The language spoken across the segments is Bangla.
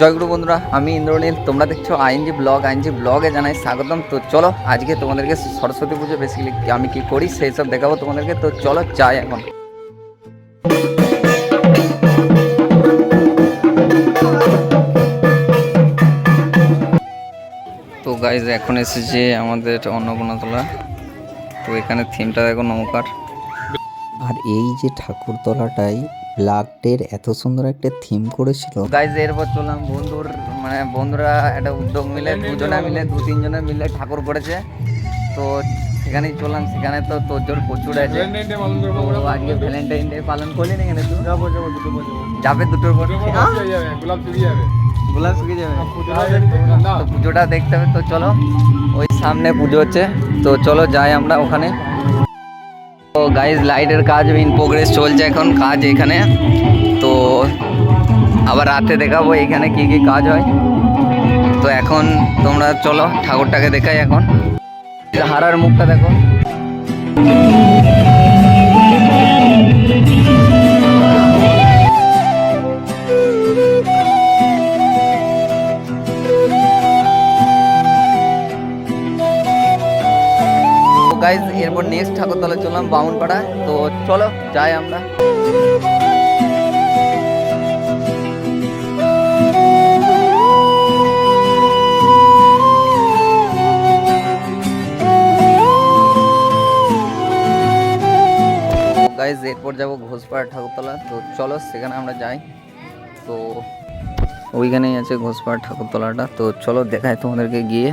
জয়গুরু বন্ধুরা, আমি ইন্দ্রনীল তোমরা দেখছ আইনজি ব্লগ আইনজি ব্লগে জানাই স্বাগতম। তো চলো, আজকে তোমাদেরকে সরস্বতী পুজো বেসিক্যালি আমি কি করি, সেই সব দেখাবো তোমাদেরকে। তো চলো, যাই এখন। তো গাইজ এখন এসেছে আমাদের অন্নপূর্ণাতলা। তো এখানে থিমটা দেখো নৌকার। আর এই যে ঠাকুরতলাটাই ব্লাগটের এত সুন্দর একটা থিম করেছিল। গাইজ এরপর চললাম বন্ধুর মানে বন্ধুরা একটা উদ্যোগ মিলে দুজনে মিলে দু তিনজনে মিলে ঠাকুর করেছে। তো সেখানেই চললাম সেখানে তো তোর জোর প্রচুর আছে। আজকে ভ্যালেন্টাইন ডে পালন করলি না এখানে যাব যাব দুটো যাবে। দুটোর পর? গোলাপ চুরি যাবে। গোলাপ শুকিয়ে যাবে? পুজোটা দেখতে হবে তো পুজোটা দেখতে হবে তো চলো। ওই সামনে পুজো হচ্ছে তো চলো যাই আমরা ওখানে। গাইজ লাইটের কাজ ইন প্রোগ্রেস চলছে এখন, কাজ এখানে। তো আবার রাতে দেখাবো এখানে কি কি কাজ হয়। তো এখন তোমরা চলো, ঠাকুরটাকে দেখাই এখন। হারার মুখটা দেখো। গাইজ এরপর নেক্সট ঠাকুরতলা চললাম, বামুনপাড়া। তো চলো, যাই আমরা। গাইজ এরপর যাব ঘোষপাড়া ঠাকুরতলা। তো চলো, সেখানে আমরা যাই। তো ওইখানেই আছে ঘোষপাড়া ঠাকুরতলাটা। তো চলো, দেখাই তোমাদেরকে গিয়ে।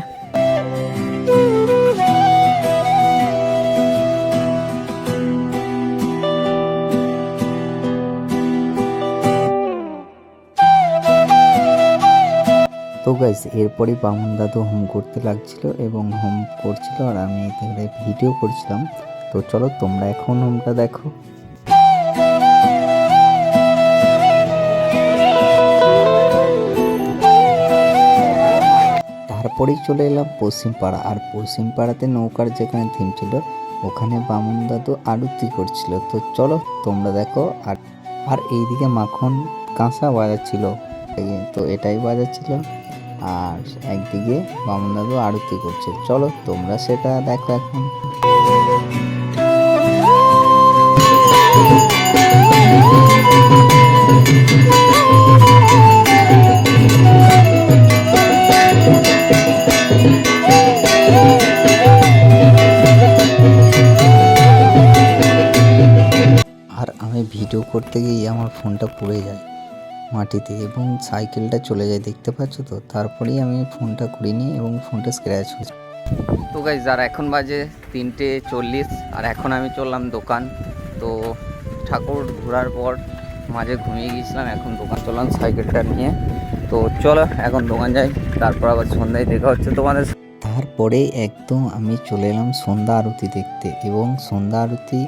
তো গাইস এরপরই বামন দাদু হোম করতে লাগছিল এবং হোম করছিল আর আমি এখানে ভিডিও করছিলাম। তো চলো তোমরা এখন হোমটা দেখো। তারপরেই চলে এলাম পশ্চিম পাড়া আর পশ্চিম পাড়াতে নৌকার যেখানে থিম ছিল, ওখানে বামন দাদু আরতি করছিল। তো চলো তোমরা দেখো, আর আর এইদিকে মাখন কাঁসা বাজাচ্ছিল। এই তো এটাই বাজাচ্ছিল। আর একদিকে বামন দাদু আরতি করছে। চলো তোমরা সেটা দেখো এখন। আর আমি ভিডিও করতে গিয়ে আমার ফোনটা পড়ে যায়। মাটিতে এবং সাইকেলটা চলে যায়, দেখতে পাচ্ছ তো? তারপরেই আমি ফোনটা করিনি এবং ফোনটা স্ক্র্যাচ হয়েছে। তো গাইজ আর এখন বাজে তিনটে চল্লিশ, আর এখন আমি চললাম দোকান। তো ঠাকুর ঘোরার পর মাঝে ঘুমিয়ে গিয়েছিলাম, এখন দোকান চললাম সাইকেলটা নিয়ে। তো চলো, এখন দোকান যাই, তারপর আবার সন্ধ্যায় দেখা হচ্ছে তোমাদের। তারপরে একদম আমি চলে এলাম সন্ধ্যা আরতি দেখতে, এবং সন্ধ্যা আরতি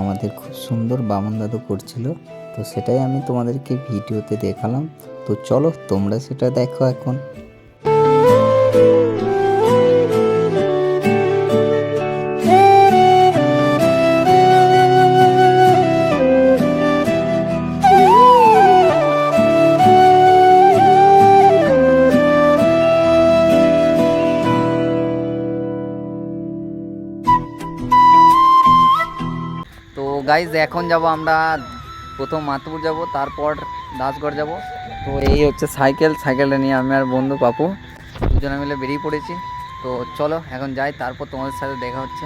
আমাদের খুব সুন্দর বামন দাদু করছিল। তো সেটাই আমি তোমাদেরকে ভিডিওতে দেখালাম। তো চলো, তোমরা সেটা দেখো এখন। তো গাইজ এখন যাব আমরা প্রথম মাতপুর যাব, তারপর দাসগড় যাব। তো এই হচ্ছে সাইকেল, সাইকেলটা নিয়ে আমি আর বন্ধু পাপু দুজনে মিলে বেরিয়ে পড়েছি। তো চলো, এখন যাই, তারপর তোমাদের সাথে দেখা হচ্ছে।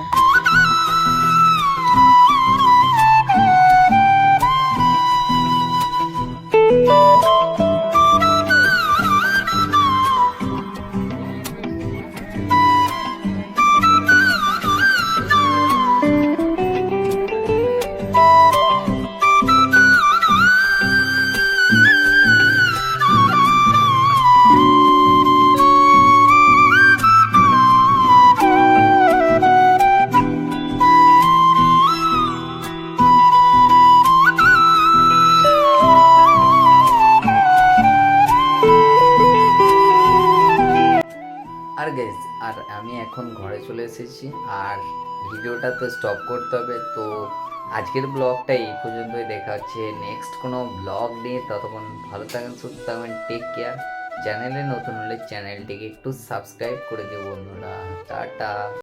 আর গেস আর আমি এখন ঘরে চলে এসেছি, আর ভিডিওটা তো স্টপ করতে হবে, তো আজকের ব্লগটা এই পর্যন্তই, দেখা হচ্ছে নেক্সট কোনো ব্লগ নিয়ে, ততক্ষণ ভালো থাকেন, সুস্থ থাকবেন টেক কেয়ার চ্যানেলে নতুন হলে চ্যানেলটিকে একটু সাবস্ক্রাইব করে দিও বন্ধুরা, টাটা।